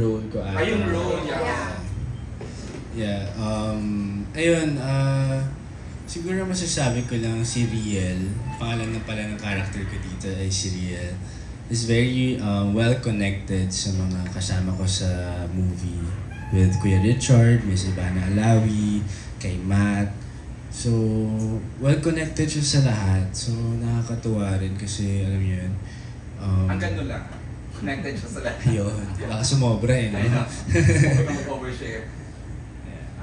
role ko ata. Ah, yung role, yeah. Yeah. Yeah, um, ayun, ah, siguro masasabi ko lang si Riel, pangalan na pala ng character ko dito ay si Riel, is very um, well connected sa mga kasama ko sa movie with Kuya Richard, Miss Ivana Alawi, kay Matt. So, well connected siya sa lahat. So, nakakatuwa rin kasi, alam niyo yun, um, Hanggang doon lang. Connected siya sa lahat. yun, baka sumobra eh. no? Ayun. Huwag kang overshare.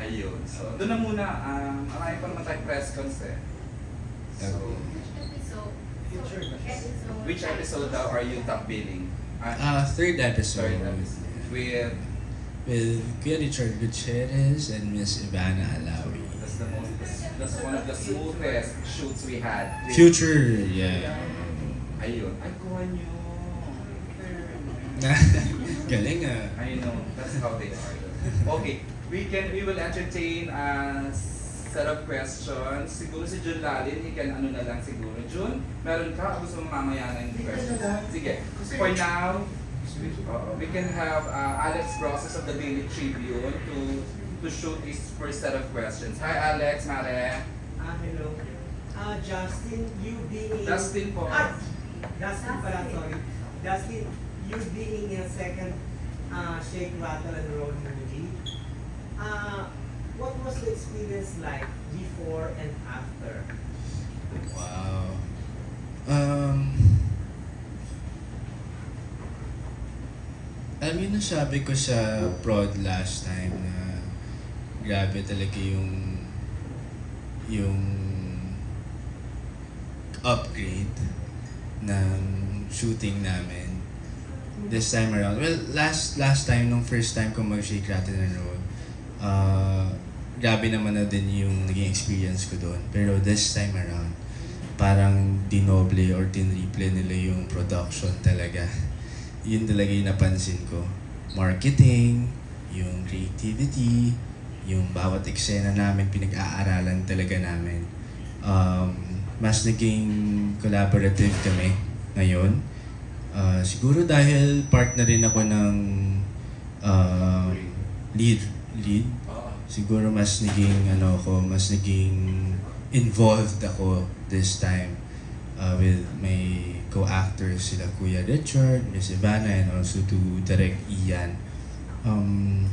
Ayun. So, doon na muna. Um, marami pa naman tayong press cons eh. So, which episode daw are you top billing? Ah, third episode. Sorry, episode. With, With Kuya Richard Gutierrez and Miss Ivana Alawi. that's the most, that's one of the smoothest shoots we had. Future, yeah. Ayun. Ay, kuha nyo. Galing ah. I know, that's how they are. Okay, we can we will entertain a set of questions. Siguro si Jun Lalin, you can ano na lang siguro. Jun, meron ka? O Gusto mo mamaya na yung questions? Sige. For now, uh, we can have uh, Alex Process of the Daily Tribune to to shoot this first set of questions. Hi Alex, Mare. Ah, hello. Ah, Justin, you being... Dustin po. Ah, Justin pala, sorry. Justin, you being in a second uh, Shake, Rattle, and Roll movie, uh, what was the experience like before and after? Wow. Um, alam yun nasabi ko sa prod last time na grabe talaga yung yung upgrade ng shooting namin this time around. Well, last last time, nung first time ko mag-shake, rattle, and roll, uh, grabe naman na din yung naging experience ko doon. Pero this time around, parang dinoble or tinriple nila yung production talaga. Yun talaga yung napansin ko. Marketing, yung creativity, yung bawat eksena namin, pinag-aaralan talaga namin. Um, mas naging collaborative kami ngayon. Ah, siguro dahil part na rin ako ng um, lead lead. Siguro mas naging ano ako mas naging involved ako this time uh, with my co-actors sila Kuya Richard, Miss Ivana and also to direct Ian. Um,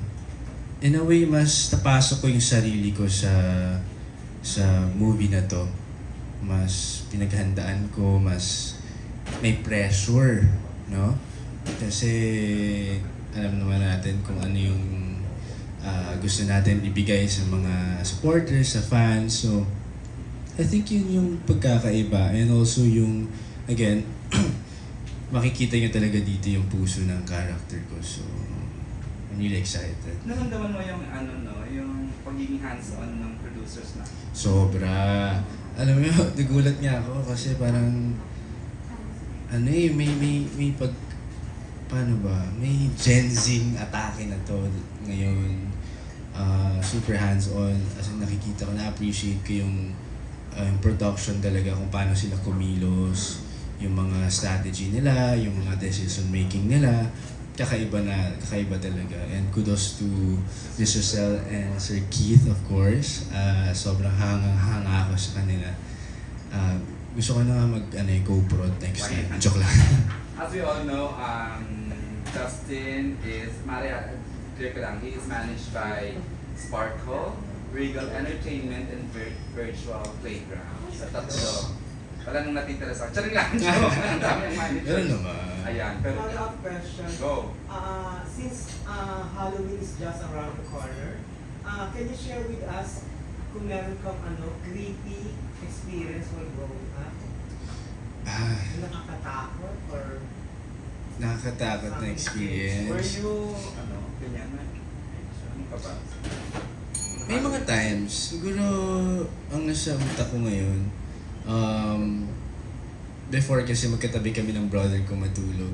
in a way mas napasok ko yung sarili ko sa sa movie na to. Mas pinaghandaan ko mas may pressure no kasi alam naman natin kung ano yung ah, gusto natin ibigay sa mga supporters, sa fans. So, I think yun yung pagkakaiba. And also yung, again, makikita nyo talaga dito yung puso ng character ko. So, I'm really excited. Naramdaman mo yung ano no, yung pagiging hands-on ng producers na. Sobra. Alam mo, nagulat nga ako kasi parang, ano eh, may, may, may pag, paano ba, may Gen Z atake na to ngayon. Ah, super hands-on. As in, nakikita ko, na-appreciate ko yung, ah, yung production talaga, kung paano sila kumilos, yung mga strategy nila, yung mga decision making nila. Kakaiba na, kakaiba talaga. And kudos to Mr. Cell and Sir Keith, of course. Ah, sobrang hangang-hanga ako sa kanila. Ah, gusto ko na mag ano, eh, GoPro next time. Joke lang. As we all know, um, Justin is, Maria, clear ko lang, he is managed by Sparkle, Regal Entertainment, and Vir- Virtual Playground. Sa tatlo. Wala nang natitira sa Charing lang. joke. Ang dami ang manager. Ganun naman. Ayan, pero... Follow-up question. Go. Uh, since uh, Halloween is just around the corner, uh, can you share with us kung meron kang ano, creepy experience while growing up? Ah, Nakakatakot or nakakatakot na Were experience. you, ano, ganyan na? Ano ka ba? May mga times, siguro ang nasa utak ko ngayon, um, before kasi magkatabi kami ng brother ko matulog.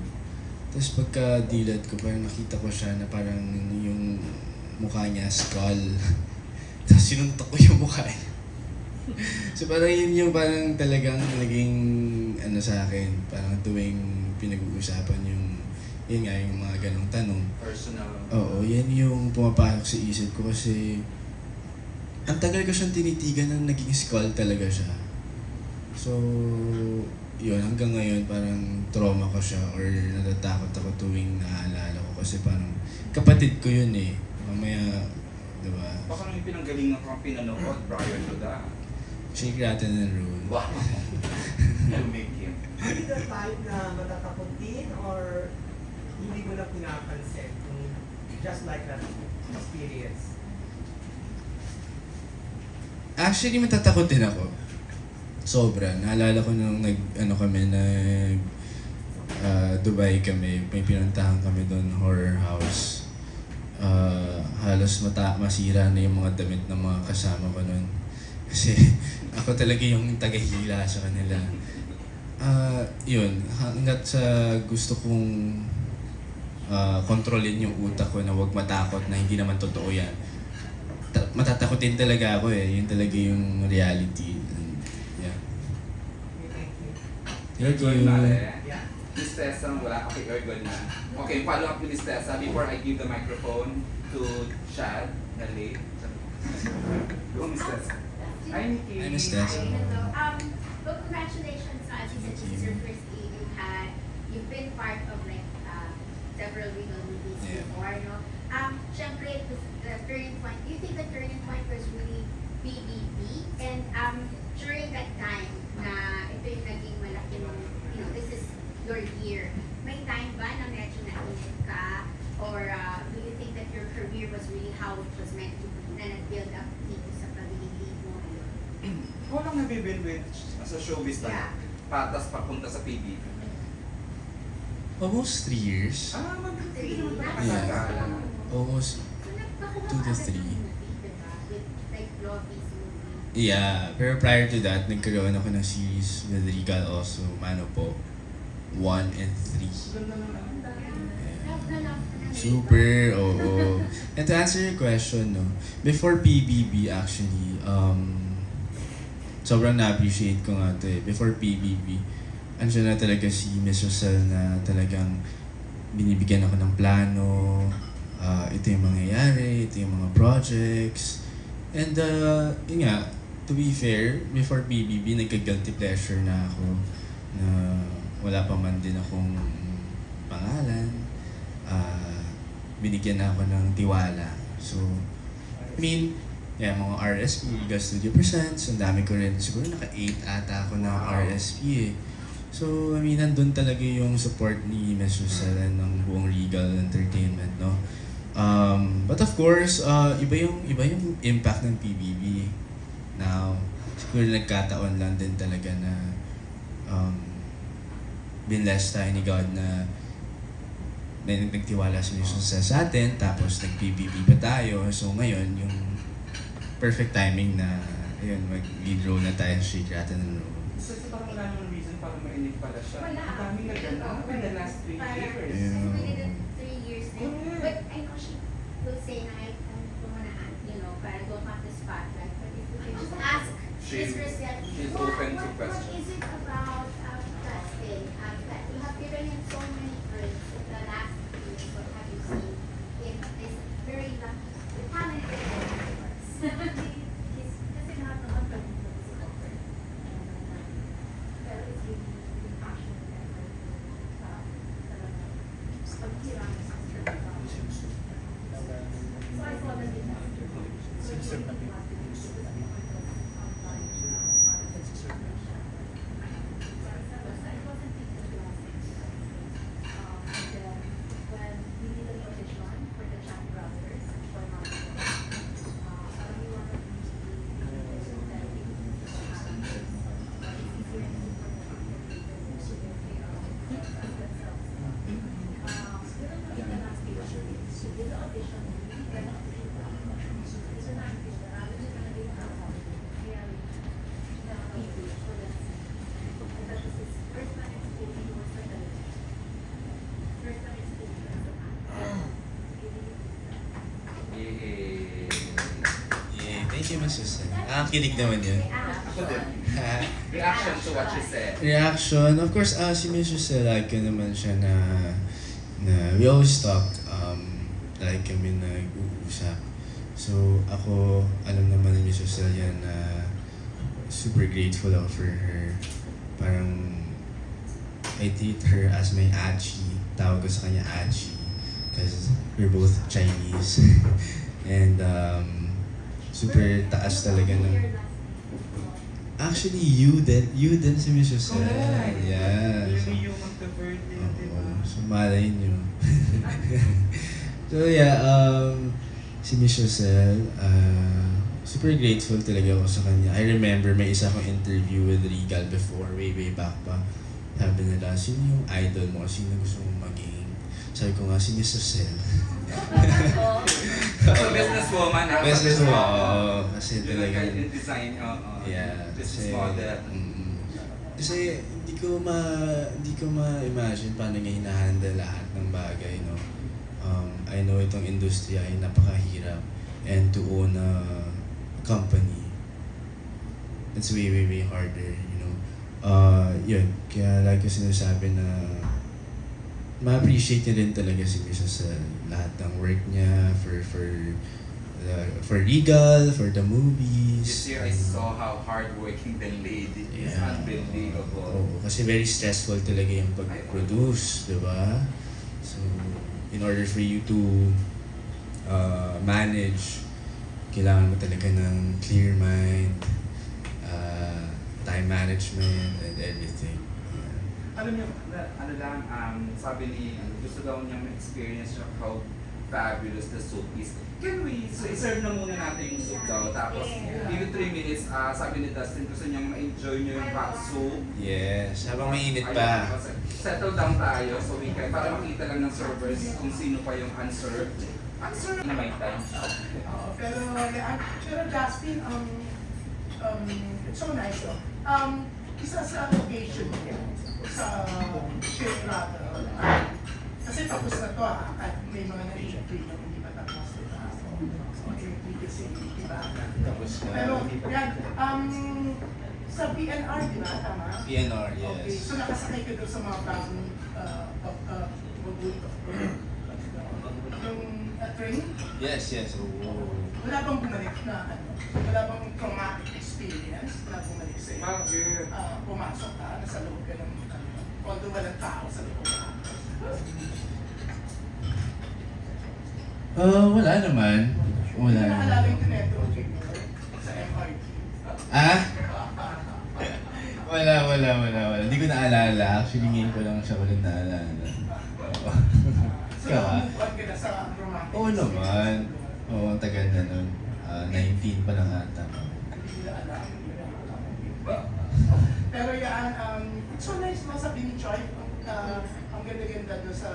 Tapos pagka dilat ko, parang nakita ko siya na parang yung mukha niya, skull. Tapos sinuntok ko yung mukha niya. so parang yun yung parang talagang naging ano sa akin, parang tuwing pinag-uusapan yung yun nga, yung mga ganong tanong. Personal. Oo, yan yung pumapasok sa isip ko kasi ang tagal ko siyang tinitigan nang naging skull talaga siya. So, yun, hanggang ngayon parang trauma ko siya or natatakot ako tuwing naaalala ko kasi parang kapatid ko yun eh. Mamaya, di ba? Baka nung pinanggalingan kang pinanood prior to that. Shake, rattle, and roll. Wow. you make him. Are you the type na matatakotin or hindi mo na pinapansin kung just like that experience? Actually, matatakot din ako. Sobra. Naalala ko nung nag, ano kami, nag ah, Dubai kami, may pinuntahan kami doon, horror house. Ah, halos mata masira na yung mga damit ng mga kasama ko noon. Kasi ako talaga yung tagahila sa kanila. Ah, yun, hanggat sa gusto kong ah, kontrolin yung utak ko na huwag matakot na hindi naman totoo yan ta- matatakotin talaga ako eh. Yun talaga yung reality. And, yeah. Thank you. Yeah. Miss Tessa, wala. Okay, you're good na. Okay, follow up with Miss Tessa before I give the microphone to Chad, na late. Go, Miss Tessa. Hi, Nikki. Hi, Miss Hello. Um, well, congratulations, since this is your first year. You've had, you've been part of like uh, several legal movies Yeah. before, no? Um, syempre, it was the turning point. Do you think the turning point was really BBB? And um, during that time na ito yung naging malaki mong, you know, this is your year, may time ba na medyo nainip ka? Or uh, do you think that your career was really how it was meant to be na nag-build up dito ngayon? How long have you been with sa showbiz na? Yeah. Patas papunta sa PBB. Almost three years. Ah, Three. mag-three naman pala Yeah. katagal. Almost, So, nagpakuha Two to ka agad three. ng movie, diba? With like Lovey's movie. yeah. Pero prior to that, nagkaroon ako ng series with Regal also, Mano po. One and three. Ganda ng ano. Love na love ka na. Super, oo. And to answer your question, no, before PBB actually, um, sobrang na-appreciate ko nga to eh. Before PBB, andyan na talaga si Miss Rosel na talagang binibigyan ako ng plano, ah, ito yung mangyayari, ito yung mga projects. And uh, yun nga, to be fair, before PBB, nagka-guilty pleasure na ako na wala pa man din akong pangalan. Ah, binigyan na ako ng tiwala. So, I mean, yeah, mga RSP, Riga Studio Presents, ang dami ko rin. Siguro naka-8 ata ako na Wow. RSP eh. So, I mean, nandun talaga yung support ni Miss Rosella ng buong Regal Entertainment, no? Um, but of course, uh, iba yung iba yung impact ng PBB. Now, siguro nagkataon lang din talaga na um, binless tayo ni God na na nagtiwala sa, sa atin, tapos nag-PBB pa tayo. So ngayon, yung perfect timing na ayun, role na tayo sa Rattle, and Roll. So, so parang wala namang reason para mainip pala siya. Wala. Ang dami na ganun in the last three Parang- years. Yeah. Kasi we did it three years na. Correct. But I know she will say na ay kung pumanahan, you know, para don't have the spotlight. But if you can just ask She- Miss she's what, open to what, what questions. is it about um, that thing? Um, that you have given him so many praise in the last few years. What have you seen in this very lucky, the talented actors? He's, kasi lahat naman pag pero it's really, really passionate and uh, talaga, pagkirang sa trabaho. So I saw that it has Eh, Yeah, thank you, Miss Nakakilig naman yun. Ako din. Reaction to what she said. Reaction, of course, ah si Miss Susel, like ko naman siya na na we always talk, um, like kami nag-uusap. So, ako, alam naman ni Miss Celia na super grateful ako for her. Parang, I treat her as my Achi. Tawag ko sa kanya Achi. Because we're both Chinese. And, um, super taas talaga ng... Actually, you din, you din si Miss Celia. Correct. Yeah. So, Really yung magka-birthday, di ba? Oo, so malay nyo. so yeah, um, si Miss Rosel, uh, super grateful talaga ako sa kanya. I remember may isa akong interview with Regal before, way way back pa. Sabi nila, sino yung idol mo? Sino gusto mong maging? Sabi ko nga, si Miss Rosel. Businesswoman, ha? Business mo, Oo. Kasi Yun ang talaga, kind of design, oo. yeah. Business Kasi, model. mm, kasi hindi ko ma hindi ko ma-imagine paano niya hinahandle lahat ng bagay, no? Um, I know itong industriya ay napakahirap and to own a company it's way, way, way harder, you know? Uh, yun, kaya lagi ko sinasabi na ma-appreciate niya din talaga si Misa sa lahat ng work niya for for uh, for Regal, for the movies. This year, I saw how hardworking the lady is. Yeah. Unbelievable. Oo, kasi very stressful talaga yung pag-produce, di ba? So, in order for you to uh, manage, kailangan mo talaga ng clear mind, uh, time management, and everything. Alam niyo, na- ano lang, um, sabi ni, ano, gusto daw niyang ma-experience siya how fabulous the soup is. Can we, so i-serve na muna natin yung soup daw. Tapos, Yeah. give it 3 minutes, ah, sabi ni Dustin, gusto niyang ma-enjoy niyo yung hot soup. Yes, habang mainit Ayun, pa. kasi Settle down tayo so we can, para makita lang ng servers kung sino pa yung unserved. Unserved na may time. Oo, pero, pero Jasmine, um, um, it's so nice, no? Um, isa sa location niya, sa Shea Lateral, kasi tapos na to ha, at may mga na-entry na hindi pa tapos na Okay, kasi, di ba? Tapos na. Pero, yan, um, sa PNR, di ba? Tama? PNR, Okay, yes. so nakasakay ka doon sa mga bagong, uh, uh, yung uh, train? Yes, yes. Oo. Wala bang bumalik na ano? Wala bang traumatic experience na bumalik sa iyo? Bakit? Ah, pumasok ka, nasa loob ka ng ano, although walang tao sa loob ka. Uh, wala naman. Wala naman. naalala yung tinetro sa MRT. Ah? Wala, wala, wala, wala. Hindi ko naalala. Actually, ngayon ko lang siya ulit naalala. So, ka na sa traumatic Oo naman. Oo, ang tagal na nun. Ah, 19 pa lang ata. Pero yan, um, it's so nice no, sabi ni Choi, uh, ang ganda-ganda doon sa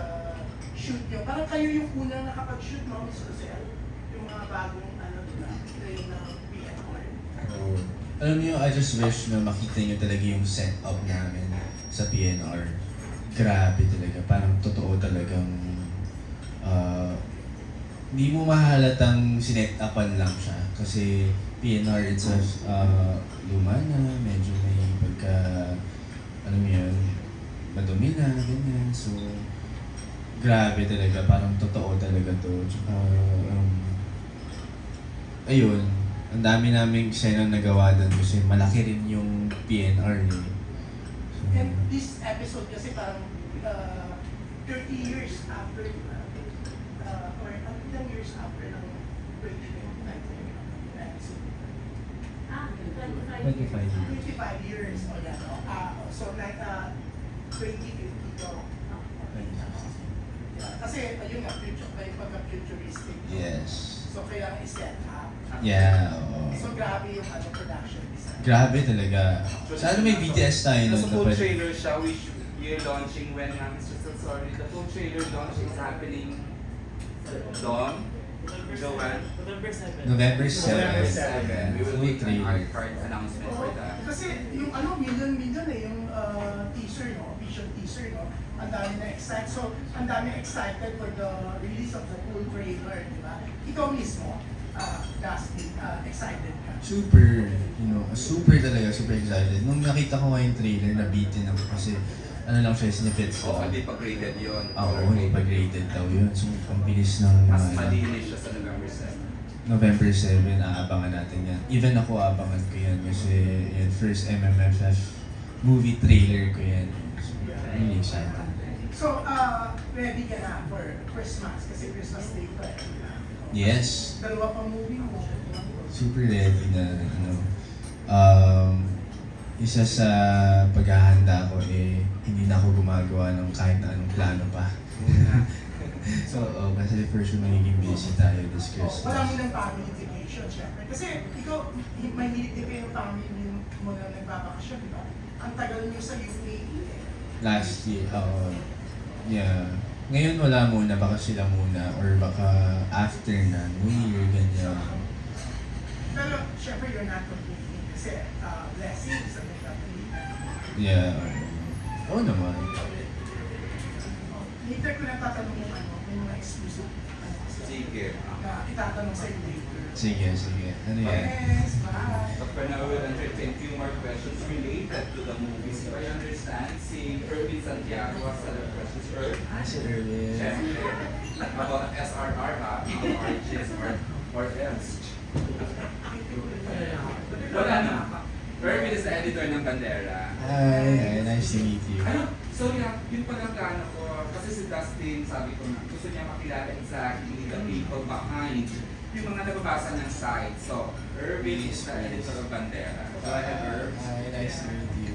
shoot nyo. Parang kayo yung unang nakapag-shoot, no, Miss Rosel? Yung mga bagong, ano, diba, train ng PNR. Oo. Alam niyo, I just wish na makita niyo talaga yung setup namin sa PNR. Grabe talaga. Parang totoo talagang ah, hindi mo mahalatang sinet-upan lang siya. Kasi PNR itself, uh, luma na, medyo pagka, ano mo yun, madumi na, ganyan. So, grabe talaga. Parang totoo talaga to. Tsaka, um, ayun, ang dami naming eksena nagawa doon kasi malaki rin yung PNR eh. So, And this episode kasi parang uh, 30 years after, uh, or uh, ilang years after ng 2019 episode. Ah, 25 25 years. 25 years, o yan, no? Ah, so, like, uh, 2050 to. Yeah, kasi, ayun nga, future, may pagka-futuristic. Yes. So, kailangan i-set up. Yeah, oo. So, grabe yung ano, production design. Grabe talaga. Sana may BTS tayo nun. Nasa full kapag- trailer siya, we should, year launching when nga, Mr. So sorry, the full trailer launch is happening Dawn, Joanne, November 7. November 7. We will make an art card announcement for that. Kasi yung ano, million million eh, yung uh, teaser, no? Official teaser, no? Ang dami na excited. So, ang dami excited for the release of the full trailer, di ba? Ikaw mismo, uh, Dustin, uh, excited ka. Super, you know, super talaga, super excited. Nung nakita ko nga yung trailer, nabitin ako kasi ano lang siya, snippets O, lang. hindi pa graded yun. Oo, hindi pa graded daw yun. So, ang bilis ng Mas mga- malinis siya sa November 7. November 7, aabangan natin yan. Even ako aabangan ko yan kasi yan, first MMFF movie trailer ko yan. So, really excited. So, uh, ready ka na for Christmas? Kasi Christmas Day pa eh. Yes, Dalawa pang movie mo. super ready na. Ano, um, isa sa paghahanda ko eh, hindi na ako gumagawa ng kahit na anong plano pa. so, oh, kasi for sure magiging busy tayo this Oh, Christmas. wala mo ng family vacation, syempre. Kasi ikaw, may minute din kayo family mo na nagbabakasyon, di ba? Ang tagal nyo sa UAE eh. last year, oo. yeah. Ngayon wala muna, baka sila muna, or baka after na, New Year, ganyan. Pero syempre you're not complaining kasi uh, blessings. Yeah. Oo naman. Later ko lang tatanong yung ano, may mga exclusive ano, kasi Sige. na itatanong sa later. Sige, sige. Ano yan? Yes, bye! For now, we'll entertain few more questions related to the movies. If I understand, si Irvin Santiago has a questions. Irv, Ah, si Erwin. Siyempre, about SRR ha, about RGS or, or else. Wala na. Irvin is the editor ng Bandera. Hi, hi, nice to meet you. Ano? So yeah, yun pala ang plano ko. Kasi si Dustin, sabi ko na, gusto niya makilala exactly the people behind yung mga nababasa ng site. So, Irvin is the editor of Bandera. Go ahead, Irv. Hi, nice to meet you.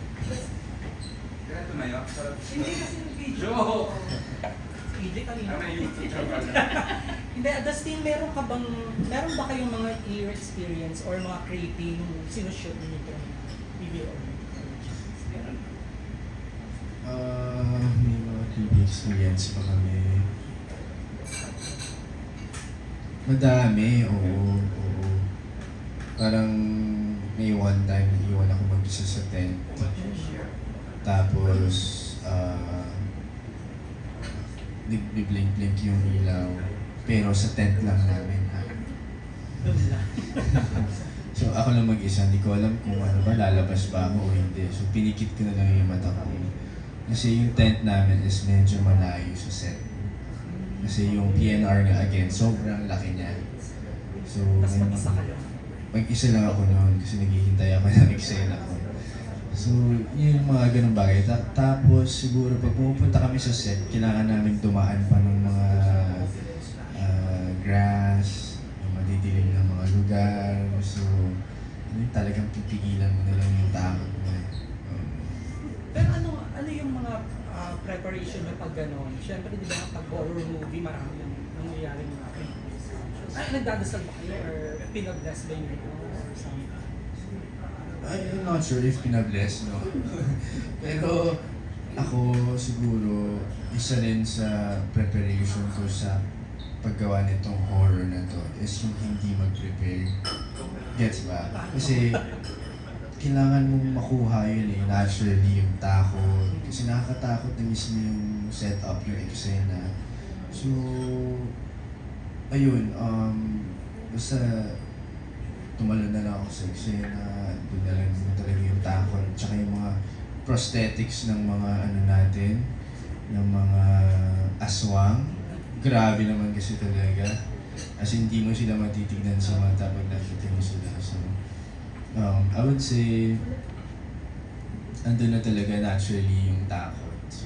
Kaya tumayo. So, Hindi kasi yung video. Joke! Hindi kanina. Ah, may YouTube pala. Hindi, Dustin, meron ka bang, meron ba kayong mga ear experience or mga creeping sinushoot ninyo itong video or meron? Ah, may mga creepy experience pa kami. Madami, oo, oo. Parang may one time iwan ako mag-isa sa tent. Tapos, ah, nagbi-blink-blink yung ilaw. Pero sa tent lang namin. lang. So ako lang mag-isa, hindi ko alam kung ano ba, lalabas ba ako o hindi. So pinikit ko na lang yung mata ko. Kasi yung tent namin is medyo malayo sa set. Kasi yung PNR nga again, sobrang laki niya. So, Tapos mag-isa kayo. mag-isa lang ako noon kasi naghihintay ako ng eksena ko. So, yun yung mga ganun bagay. Ta- tapos, siguro pag pumupunta kami sa set, kailangan namin dumaan pa ng mga ah, grass, yung madidilim ng mga lugar. So, yun talagang pipigilan mo na lang yung takot mo. Um, Pero ano, ano yung mga ah, preparation nyo pag gano'n? Siyempre, di ba, pag horror movie, marami yung nangyayari mga creepy. Ay, nagdadasal ba kayo or pinag-bless ba yun or something? I'm not sure if pinabless, no? Pero ako siguro, isa rin sa preparation ko sa paggawa nitong horror na to is yung hindi mag-prepare. Gets ba? Kasi kailangan mong makuha yun eh, naturally yung takot. Kasi nakakatakot na mismo yung setup, yung eksena. So, ayun, um, basta tumalo na lang ako sa eksena, doon na lang talaga yung takot, tsaka yung mga prosthetics ng mga ano natin, ng mga aswang. Grabe naman kasi talaga. As in, hindi mo sila matitignan sa mata pag nakita mo sila. So, um, I would say, andun na talaga naturally yung takot. So,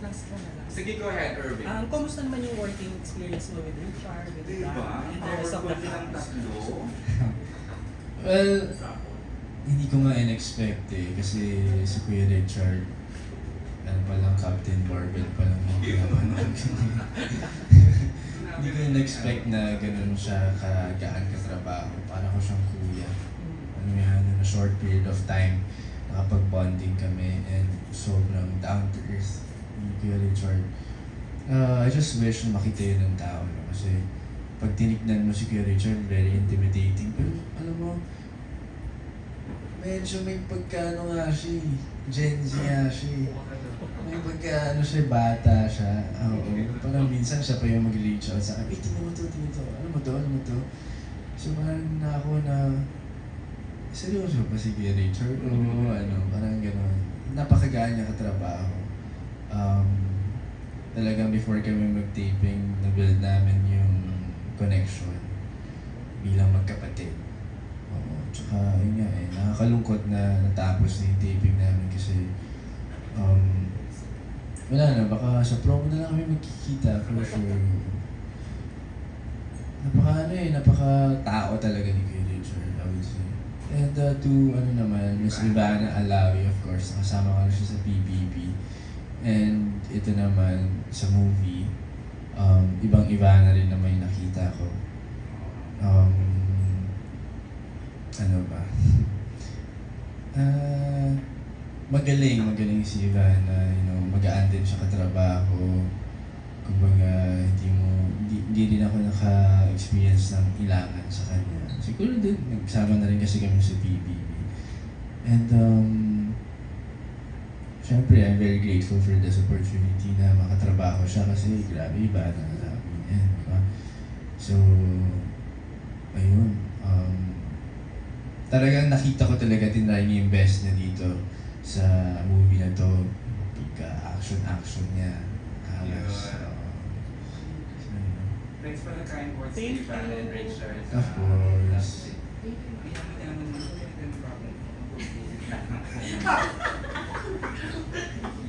Last ko na lang. Sige, go ahead, Irvin. Um, kumusta naman yung working experience mo with Richard, with Diba? Dan, and the rest of the Powerful cast? tatlo. Well, hindi ko nga in-expect eh. Kasi si Kuya Richard, ano pa lang, Captain Marvel pa lang yung pinapanood ko. Hindi ko in-expect na ganun siya kagaan katrabaho. Para ko siyang kuya. Ano yan, in a short period of time, nakapag-bonding kami and sobrang down to earth ni Kuya Richard. Uh, I just wish na makita yun ng tao. No? Kasi pag tinignan mo si Kuya Richard, very intimidating. Pero alam mo, medyo may pagkano nga siya eh. Gen Z nga siya May pagka, ano siya, bata siya. Oo. Parang minsan siya pa yung mag-reach out sa akin, eh, tingnan mo to, tingnan to. Ano mo to, ano mo to. So parang na ako na, seryoso ba si Kuya Richard? Oo, ano, parang gano'n. napakagaan niya katrabaho. Um, talagang before kami mag-taping, na-build namin yung connection bilang magkapatid. Oo, tsaka yun nga eh, nakakalungkot na natapos na yung taping namin kasi um, wala na, baka sa promo na lang kami magkikita for sure. Napaka ano eh, napaka tao talaga ni Kuya Richard, I would say. And uh, to ano naman, Miss Ivana Alawi of course, nakasama ko na siya sa PBB. And ito naman sa movie, um, ibang Ivana rin naman yung nakita ko. Um, ano ba? Ah, magaling, magaling si Ivana, you know, magaan din siya katrabaho. Kumbaga, hindi mo, hindi, hindi rin ako naka-experience ng ilangan sa kanya. Siguro din, nagsama na rin kasi kami sa PBB. And, um, syempre, I'm very grateful for this opportunity na makatrabaho siya kasi grabe, iba na namin yan, di? So, ayun, um, talagang nakita ko talaga tinry niya yung best na dito sa movie na to, pagka-action-action niya. Halos. Thanks for the kind words, Thank Steve, and Rachel. Of ah, course.